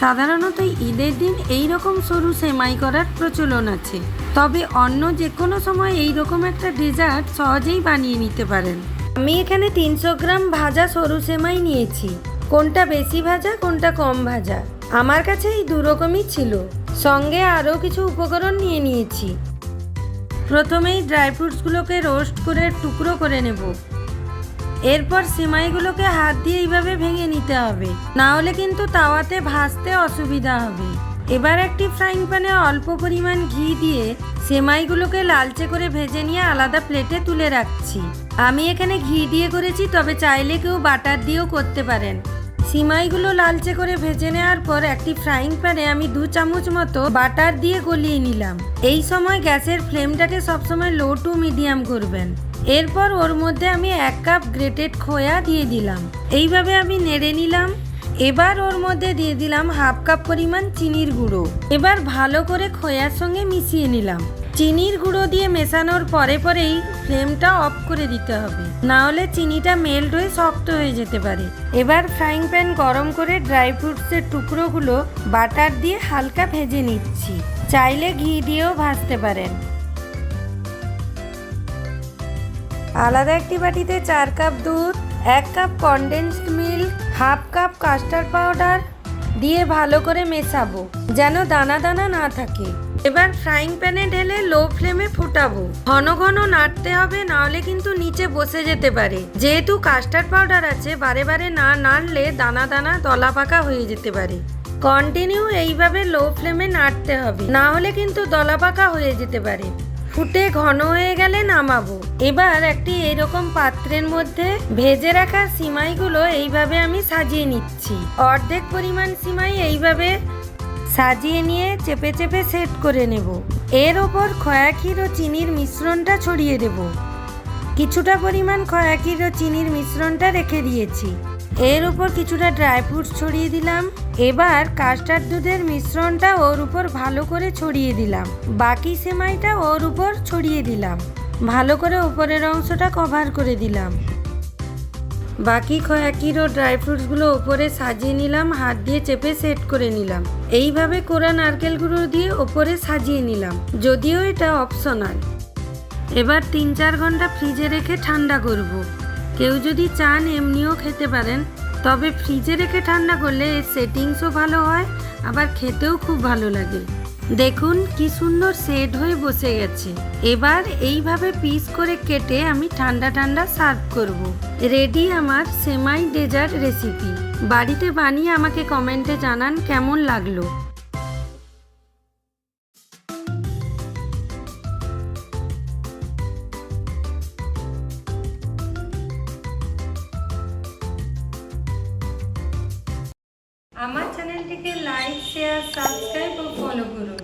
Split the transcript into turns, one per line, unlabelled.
সাধারণত ঈদের দিন এই রকম সরু সেমাই করার প্রচলন আছে। তবে অন্য যে কোনো সময় এই রকম একটা ডেজার্ট সহজেই বানিয়ে নিতে পারেন। আমি এখানে তিনশো গ্রাম ভাজা সরু সেমাই নিয়েছি। কোনটা বেশি ভাজা, কোনটা কম ভাজা? আমার কাছে এই দুরকমই ছিল। সঙ্গে আরও কিছু উপকরণ নিয়ে নিয়েছি। প্রথমেই ড্রাই ফ্রুটসগুলোকে রোস্ট করে টুকরো করে নেব। এরপর সিমাইগুলোকে হাত দিয়ে এইভাবে ভেঙে নিতে হবে। না হলে কিন্তু তাওয়াতে ভাজতে অসুবিধা হবে। এবার একটি ফ্রাইং প্যানে অল্প পরিমাণ ঘি দিয়ে সেমাইগুলোকে লালচে করে ভেজে নিয়ে আলাদা প্লেটে তুলে রাখছি। আমি এখানে ঘি দিয়ে করেছি, তবে চাইলে কেউ বাটার দিয়েও করতে পারেন। সিমাইগুলো লালচে করে ভেজে নেওয়ার পর একটি ফ্রাইং প্যানে আমি দু চামচ মতো বাটার দিয়ে গলিয়ে নিলাম। এই সময় গ্যাসের ফ্লেমটাকে সবসময় লো টু মিডিয়াম করবেন। এরপর ওর মধ্যে আমি এক কাপ গ্রেটেড খোয়া দিয়ে দিলাম। এইভাবে আমি নেড়ে নিলাম। এবার ওর মধ্যে দিয়ে দিলাম হাফ কাপ পরিমাণ চিনির গুঁড়ো। এবার ভালো করে খোয়ার সঙ্গে মিশিয়ে নিলাম। চিনির গুঁড়ো দিয়ে মেশানোর পরে পরেই ফ্লেমটা অফ করে দিতে হবে। না হলে চিনিটা মেল্ট হয়ে শক্ত হয়ে যেতে পারে। এবার ফ্রাইং প্যান গরম করে ড্রাই ফ্রুটসের টুকরোগুলো বাটার দিয়ে হালকা ভেজে নিচ্ছি। চাইলে ঘি দিয়েও ভাজতে পারেন। আলাদা একটি বাটিতে চার কাপ দুধ, এক cup condensed milk half cup custard powder দিয়ে ভালো করে মেশাবো, যেন দানা দানা না থাকে। এবার ফ্রাইং প্যানে ঢেলে লো ফ্লেমে ফুটাবো। ঘন ঘন নাড়তে হবে, নাহলে কিন্তু নিচে বসে যেতে পারে। যেহেতু কাস্টার্ড পাউডার আছে, বারে বারে না নাড়লে দানা দানা দলা পাকা হয়ে যেতে পারে। কন্টিনিউ এইভাবে লো ফ্লেমে নাড়তে হবে না হলে কিন্তু দলা পাকা হয়ে যেতে পারে। ফুটে ঘন হয়ে গেলে নামাবো। এবার একটি এরকম পাত্রের মধ্যে ভেজে রাখা সিমাইগুলো এইভাবে আমি সাজিয়ে নিচ্ছি। অর্ধেক পরিমাণ সিমাই এইভাবে সাজিয়ে নিয়ে চেপে চেপে সেট করে নেব। এর ওপর খয়াক্ষীর ও চিনির মিশ্রণটা ছড়িয়ে দেব। কিছুটা পরিমাণ খয়াক্ষীর ও চিনির মিশ্রণটা রেখে দিয়েছি। এর উপর কিছুটা ড্রাই ফ্রুটস ছড়িয়ে দিলাম। এবার কাস্টার্ড দুধের মিশ্রণটা ওর উপর ভালো করে ছড়িয়ে দিলাম। বাকি সেমাইটা ওর উপর ছড়িয়ে দিলাম। ভালো করে উপরের অংশটা কভার করে দিলাম। বাকি খয়াকির ও ড্রাই ফ্রুটসগুলো ওপরে সাজিয়ে নিলাম, হাত দিয়ে চেপে সেট করে নিলাম। এইভাবে কোরা নারকেলগুলো দিয়ে ওপরে সাজিয়ে নিলাম, যদিও এটা অপশনাল। এবার তিন চার ঘণ্টা ফ্রিজে রেখে ঠান্ডা করব। কেউ যদি চান এমনিও খেতে পারেন, তবে ফ্রিজে রেখে ঠান্ডা করলে এর সেটিংসও ভালো হয়, আবার খেতেও খুব ভালো লাগে। দেখুন কি সুন্দর সেট হয়ে বসে গেছে। এবার এইভাবে পিস করে কেটে আমি ঠান্ডা ঠান্ডা সার্ভ করব। রেডি আমার সেমাই ডেজার্ট রেসিপি। বাড়িতে বানিয়ে আমাকে কমেন্টে জানান কেমন লাগল। আমার চ্যানেলটিকে লাইক শেয়ার সাবস্ক্রাইব ও ফলো করুন।